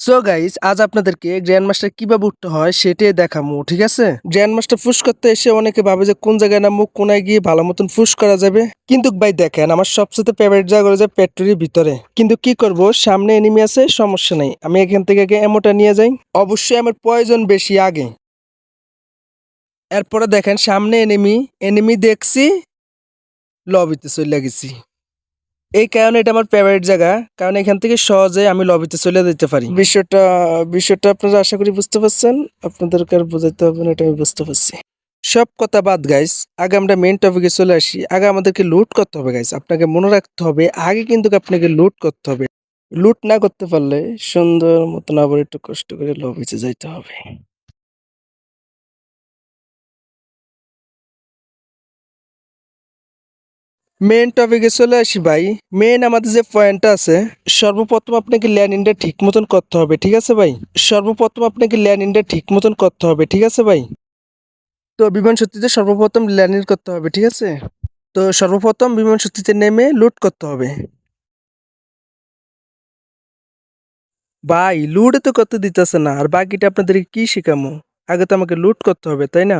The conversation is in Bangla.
সো গাইস আজ আপনাদেরকে গ্র্যান্ড মাস্টার কীভাবে উঠতে হয় সেটাই দেখামু, ঠিক আছে? গ্র্যান্ড মাস্টার ফুস করতে এসে অনেকে ভাবে যে কোন জায়গায় নামবো, কোনায় গিয়ে ভালো মতন ফুস করা যাবে। কিন্তু ভাই দেখেন, আমার সবচেয়ে ফেভারিট জায়গা হলো যে ফ্যাক্টরির ভিতরে। কিন্তু কি করব, সামনে এনিমি আছে, সমস্যা নাই। আমি এখান থেকে আগে এমোটা নিয়ে যাই। অবশ্যই আমার প্রয়োজন বেশি আগে। এরপরে দেখেন, সামনে এনিমি এনিমি দেখছি লবিতে চলে গেছি। এই কারণে এটা আমার ফেভারিট জায়গা। কারণ এখান থেকে সহজে আমি লবিতে চলে যেতে পারি। বিষয়টা বিষয়টা আপনারা আশা করি বুঝতে পারছেন। আপনাদেরকে আর বোঝাতে হবে না, এটা আমি বুঝতে পারছি। সব কথা বাদ গাইস আগে আমরা মেন টপিকে চলে আসি। আগে আমাদেরকে লুট করতে হবে গাইস আপনাকে মনে রাখতে হবে, আগে কিন্তু আপনাকে লুট করতে হবে। লুট না করতে পারলে সুন্দর মতন আবার একটু কষ্ট করে লবিতে যাইতে হবে। মেন টপিকে চলে আসি ভাই। মেন আমাদের যে পয়েন্টটা আছে, সর্বপ্রথম আপনাকে ল্যান্ডিংটা ঠিক মতন করতে হবে, ঠিক আছে ভাই? সর্বপ্রথম আপনাকে ল্যান্ডিংটা ঠিক মতন করতে হবে, ঠিক আছে ভাই? তো বিমান শক্তিতে সর্বপ্রথম ল্যান্ডিং করতে হবে, ঠিক আছে? তো সর্বপ্রথম বিমান শক্তিতে নেমে লুট করতে হবে। ভাই লুট তো করতে দিতেছে না, আর বাকিটা আপনাদের কি শিখামো? আগে তো আমাকে লুট করতে হবে, তাই না?